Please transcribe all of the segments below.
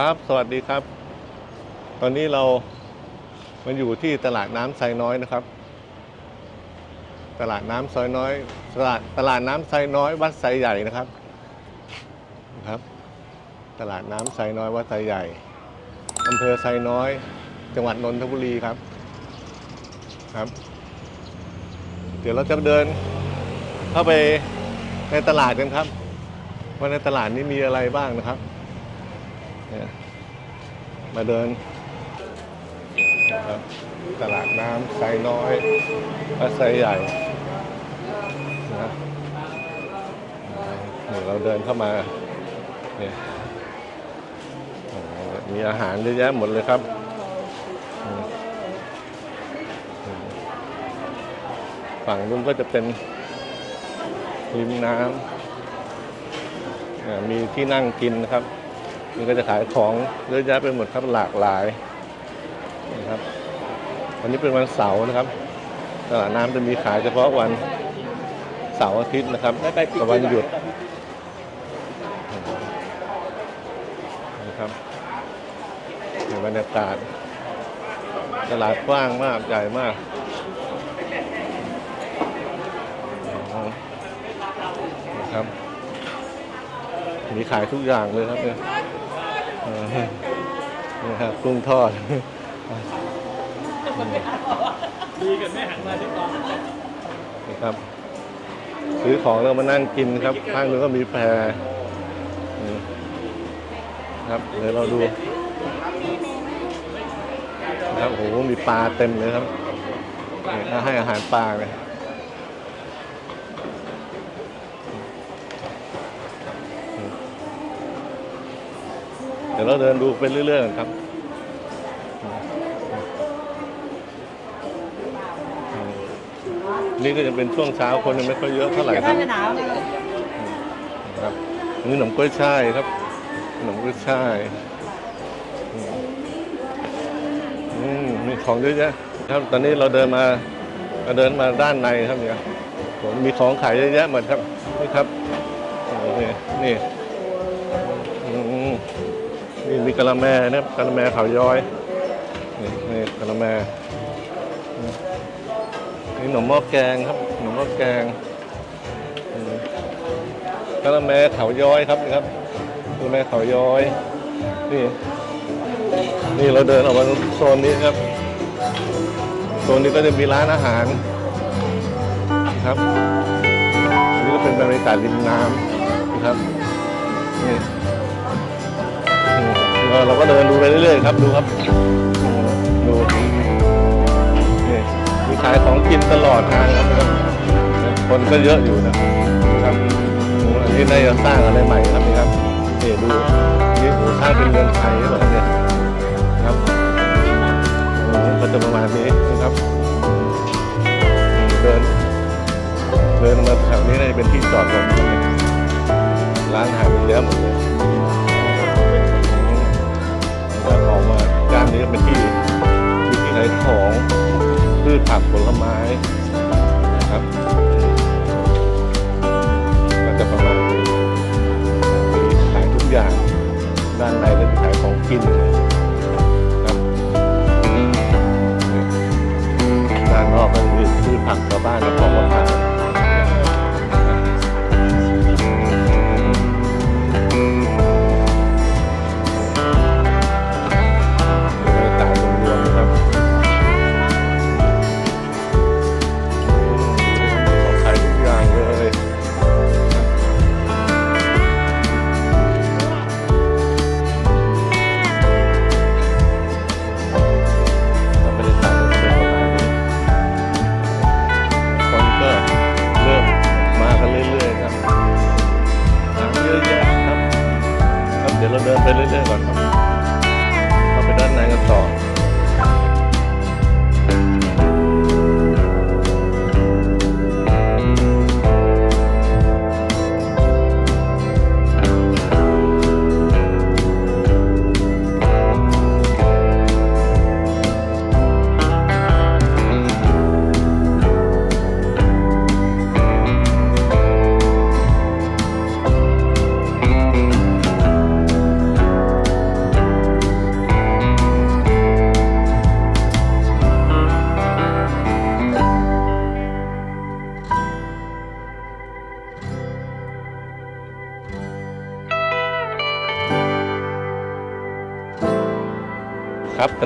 ครับ สวัสดีครับ ตอนนี้เรามาอยู่ที่ตลาดน้ำไซน้อยนะครับ ตลาดน้ำไซน้อย ตลาดตลาดน้ำไซน้อย วัดไซใหญ่นะครับนะครับ ตลาดน้ำไซน้อย วัดไซใหญ่อำเภอไซน้อย จังหวัดนนทบุรีครับ ครับ เดี๋ยวเราจะเดินเข้าไปในตลาดกันครับ ว่าในตลาดนี้มีอะไรบ้างนะครับ มาเดินนะครับตลาดน้ำไซน้อยและไซใหญ่นะนี่เราเดินเข้ามาเนี่ยมีอาหารเยอะแยะหมดเลยครับฝั่งนู้นก็จะเป็นริมน้ำมีที่นั่งกินนะครับ นี่ก็จะขายของเยอะแยะไปหมดครับหลากหลายนะครับวันนี้เป็นวันเสาร์นะครับตลาดน้ำจะมีขายเฉพาะวันเสาร์อาทิตย์นะครับกับวันหยุดนะครับในบรรยากาศตลาดกว้างมากใหญ่มากนะครับมีขายทุกอย่างเลยครับเนี่ย นี่ครับกุ้งทอดดีกันไม่หันมาที่กองนี่ครับ ซื้อของแล้วมานั่งกินครับ ข้างนึงก็มีแพรครับเดี๋ยวเราดูนะครับโอ้โหมีปลาเต็มเลยครับถ้าให้อาหารปลาเลย ดี๋ยวเราเดินดูไปเรื่อยๆก่อนครับนี่ก็จะเป็นช่วงเช้าคนยังไม่ค่อยเยอะเท่าไหร่ครับจะหนาวเลยครับนี่ขนมกล้วยช่ายครับขนมกล้วยช่ายอืมอืมมีของเยอะแยะครับตอนนี้เราเดินมาเราเดินมาด้านในครับเนี่ยผมมีของขายเยอะแยะหมดครับนี่ครับโอ้นี่นี่อืม นี่มีกะละแมนะครับกะละแมเขาย้อยนี่นี่กะละแมนี่ขนมหม้อแกงครับขนมหม้อแกงกะละแมเขาย้อยครับครับกะละแมเขาย้อยนี่นี่เราเดินออกมาโซนนี้ครับโซนนี้ก็จะมีร้านอาหารนะครับนนี้ก็เป็นบรรยากาศริมน้ำนะครับนี่ เราก็เดินดูไปเรื่อยๆครับดูครับดูนี่มีขายของกินตลอดทางครับ คนก็เยอะอยู่นะครับอันนี้ได้สร้างอะไรใหม่ครับนี่ครับนี่ดูนี่โอ้สร้างเป็นเมืองไทยหรอเนี่ยครับโอ้ก็จะประมาณนี้นะครับเดินเดินมาแถวนี้น่าจะเป็นที่จอดรถร้านอาหารเยอะหมดเลย นี้ก็เป็นที่มีที่ขายของพืชผักผลไม้นะครับก็จะประมาณนี้มีขายทุกอย่างด้านในก็จะขายของกินครับด้านนอกก็มีพืชผักชาวบ้านแล้วของ เดินไปเรื่อยๆก่อนครับ เข้าไปด้านในกันต่อ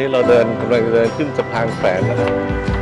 นี้เราเดินกำลังเดินขึ้นสะพานแขวนะครับ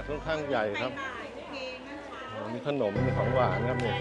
าดค่อนข้างใหญ่ครับอ๋อมีขนมมีของหวานครับเนี่ย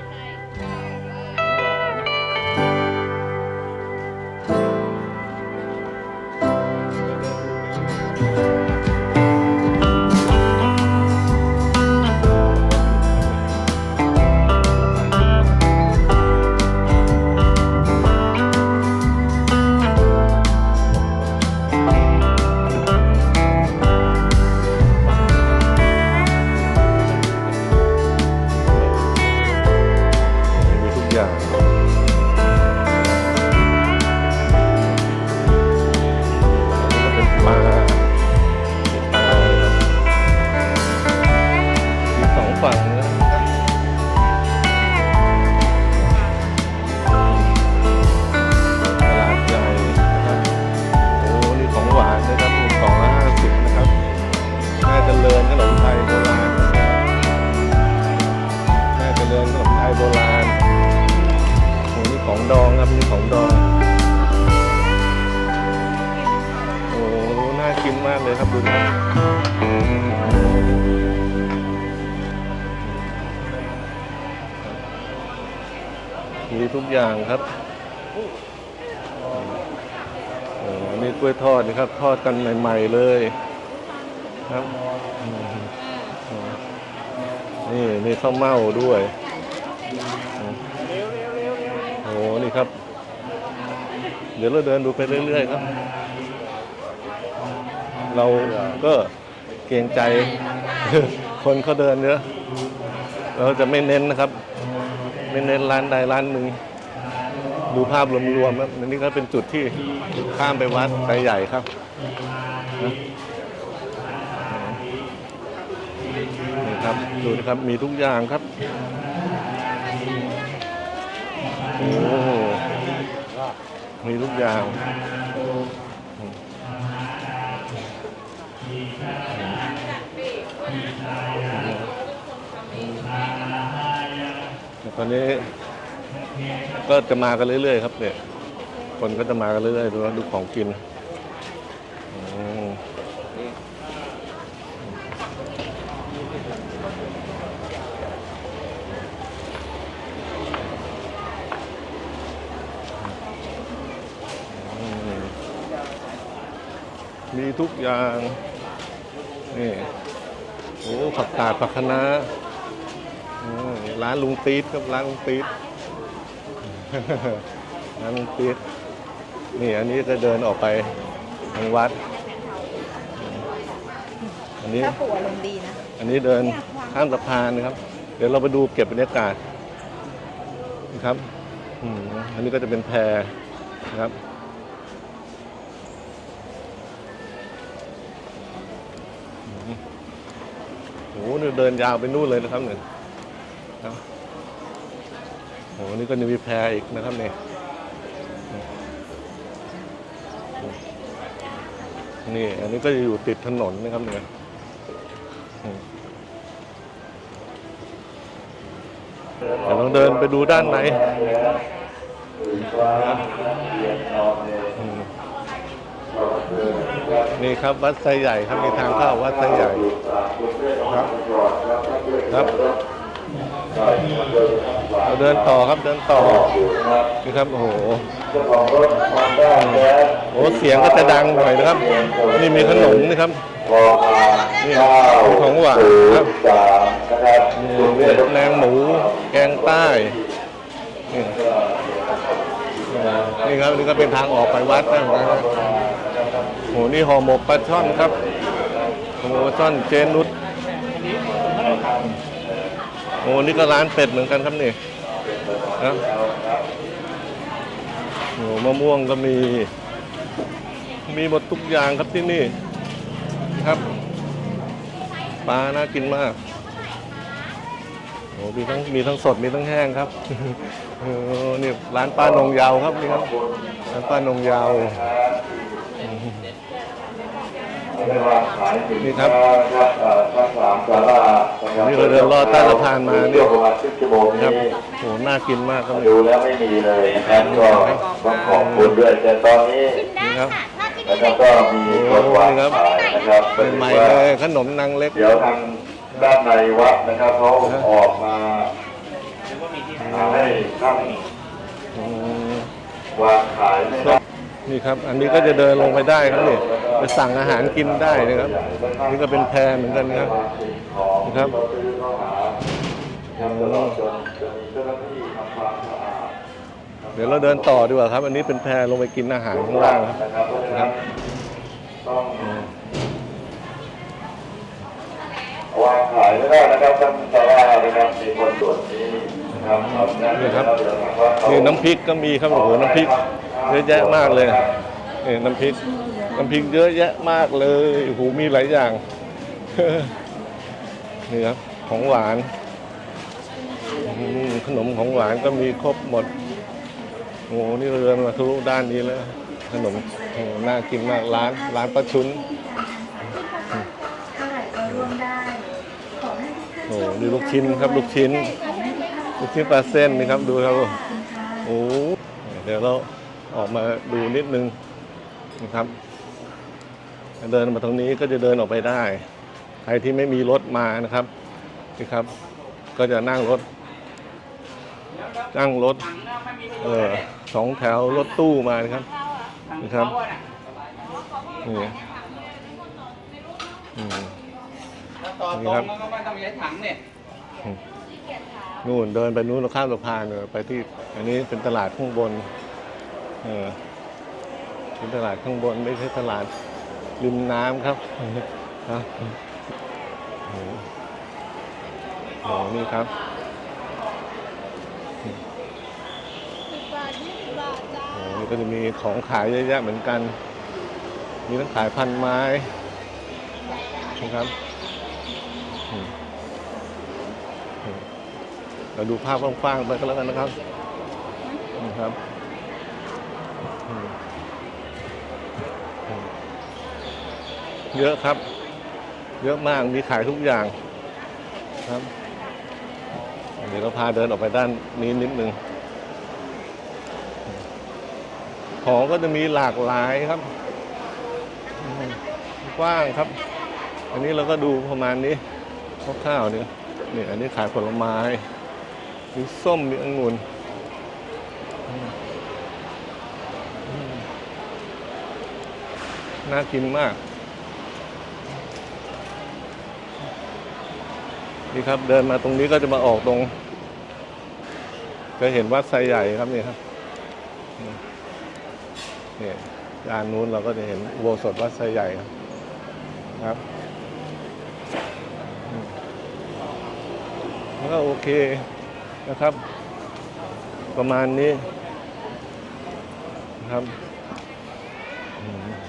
กล้วยทอดนะครับ ทอดกันใหม่ ๆ เลยครับ นี่มีข้าวเม่าด้วยโอ้โหนี่ครับ เดี๋ยวเราเดินดูไปเรื่อย ๆ ครับ เราก็เกรงใจคนเขาเดินเยอะเราจะไม่เน้นนะครับ ไม่เน้นร้านใดร้านหนึ่ง ดูภาพรวมๆครับอันนี้ก็เป็นจุดที่ข้ามไปวัดไซใหญ่ครับนะนี่ครับดูนะครับมีทุกอย่างครับโอ้มีทุกอย่างตอนนี้ ก็จะมากันเรื่อยๆครับเนี่ย คนก็จะมากันเรื่อยๆดูว่าดูของกินอืมมีทุกอย่างนี่โอ้ผักกาดผักคะน้าอืมร้านลุงตีดครับร้านลุงตีด ร้านลุงตีดนี่อันนี้จะเดินออกไปทางวัด อันนี้ถ้าปู่อารมณ์ดีนะอันนี้เดินข้ามสะพานนะครับ เดี๋ยวเราไปดูเก็บบรรยากาศนะครับอืมอันนี้ก็จะเป็นแพนะครับอืมโอ้โหนี่เดินยาวไปนู่นเลยนะครับเนี่ยครับ โอ้โหนี่ก็จะมีแพอีกนะครับเนี่ยนี่ อันนี้ก็จะอยู่ติดถนนนะครับเนี่ยเดี๋ยวลองเดินไปดูด้านในนี่ครับวัดไซใหญ่ครับมีทางเข้าวัดไซใหญ่ครับครับ เราเดินต่อครับเดินต่อนี่ครับโอ้โหเจ้าของรถฮอนด้าแจ๊สโอ้เสียงก็จะดังหน่อยนะครับ นี่มีขนมนะครับนี่ของหวานครับมนะครับเทพแนงหมูแกงใต้นี่นี่ครับนี่ก็เป็นทางออกไปวัดนะโหนี่ห่อหมกปลาช่อนครับห่อหมกปลาช่อนเจนุชโอ้นี่ก็ร้านเป็ดเหมือนกันครับนี่นะโอ้มะม่วงก็มี มีหมดทุกอย่างครับที่นี่ครับปลาน่ากินมากโอ้มีทั้งมีทั้งสดมีทั้งแห้งครับเออนี่ร้านป้านงยาวครับนี่ครับร้านป้านงยาว นี่ครับเอ่อทั้งสามสาราะคบนี่เราเดินลอดใต้สะพานมาเนี่ยช่วงประมาณครึ่งชั่วโมงครันี้บโหน่ากินมากครับดูแล้วไม่มีเลยนะครับก็ต้องขอบคุณด้วยแต่ตอนนี้นี่ครับนะครับก็มีคนวางขายนะครับเป็นใหม่เลยขนมนางเล็ก เดี๋ยวทางด้านในวัดนะครับเขาออกมาให้ท่านอืมวางขายนะครับ นี่ครับ อันนี้ก็จะเดินลงไปได้ครับนี่ไปสั่งอาหารกินได้นะครับ นี่ก็เป็นแพรเหมือนกันครับนะครับนี่ความสะอาดเดี๋ยวเราเดินต่อดีกว่าครับ อันนี้เป็นแพรลงไปกินอาหารข้างล่างครับนะครับวางขายไม่ได้นะครับท่านสารานะครับมีคนตรวจนี้ นะครับเอาหานี่ครับเดี๋ยวทางวัดเขานี่น้ำพริกก็มีครับโอ้โหน้ำพริกเยอะแยะมากเลยนี่น้ำพริกน้ำพริกเยอะแยะมากเลยโอ้โหมีหลายอย่างนี่ครับของหวานอืมขนมของหวานก็มีครบหมดโอ้โหนี่เราเดินมาทะลุด้านนี้แล้วขนมโอ้โหน่ากินมากร้านร้านป้าชุนเท่าไหร่ก็ร่วมได้ขอให้ทุกท่านโอ้โหนี่ลูกชิ้นครับลูกชิ้น ลูกชิ้นปลาเส้นนี่ครับดูครับโอ้เดี๋ยวเราออกมาดูนิดนึงนะครับ เดินมาตรงนี้ก็จะเดินออกไปได้ ใครที่ไม่มีรถมานะครับนี่ครับ ก็จะนั่งรถนั่งรถเออสองแถวรถตู้มานะครับนะครับนี่อืมต่อตรงมันก็ไม่ต้องใช้ถังเนี่ย นู่นเดินไปนู้นเราข้ามสะพานเออไปที่ อันนี้เป็นตลาดข้างบน เออเป็นตลาดข้างบนไม่ใช่ตลาดริมน้ำครับครับโอ้โหนี่ครับโอ้นี่ก็จะมีของขายเยอะแยะเหมือนกัน มีทั้งขายพันไม้นะครับ เราดูภาพกว้างๆไปก็แล้วกันนะครับนะครับเยอะครับ เยอะมากมีขายทุกอย่างครับ เดี๋ยวเราพาเดินออกไปด้านนี้นิดนึงของก็จะมีหลากหลายครับกว้างครับ อันนี้เราก็ดูประมาณนี้คร่าวๆนี่นี่อันนี้ขายผลไม้ มีส้มมีองุ่นน่ากินมาก นี่ครับเดินมาตรงนี้ก็จะมาออกตรง จะเห็นวัดไซใหญ่ครับนี่ครับนี่ด้านนู้นเราก็จะเห็นอุโบสถวัดไซใหญ่ครับครับแล้วก็โอเค นะครับ ประมาณนี้นะครับ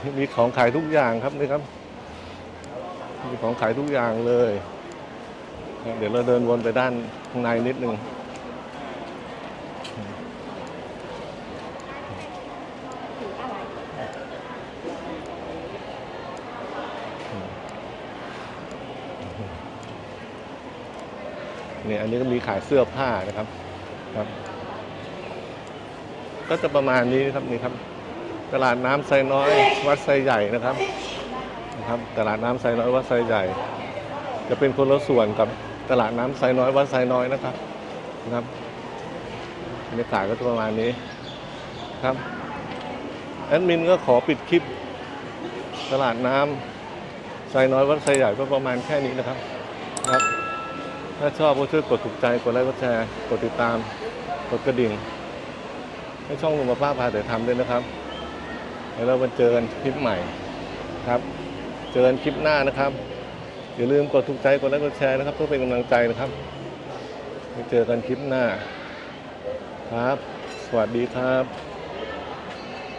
มมีของขายทุกอย่างครับนี่ครับ มีของขายทุกอย่างเลย เดี๋ยวเราเดินวนไปด้านข้างในนิดนึง เนี่ยอันนี้ก็มีขายเสื้อผ้านะครับครับ ก็จะประมาณนี้นะครับนี่ครับ ตลาดน้ำไซน้อย วัดไซใหญ่นะครับนะครับ ตลาดน้ำไซน้อยวัดไซใหญ่ จะเป็นคนละส่วนกับตลาดน้ำไซน้อยวัดไซน้อยนะครับนะครับบรรยากาศก็จะประมาณนี้ครับแอดมินก็ขอปิดคลิป ตลาดน้ำไซน้อยวัดไซใหญ่ก็ประมาณแค่นี้นะครับครับ ถ้าชอบก็ช่วยกดถูกใจ กดไลค์ กดแชร์ กดติดตาม กดกระดิ่ง ให้ช่องลุงมาป้าพาแต่ทำด้วยนะครับ แล้วเรามาเจอกันคลิปใหม่ครับ เจอกันคลิปหน้านะครับ อย่าลืมกดถูกใจ กดไลค์ กดแชร์นะครับ เพื่อเป็นกำลังใจนะครับไปเจอกันคลิปหน้า ครับ สวัสดีครับ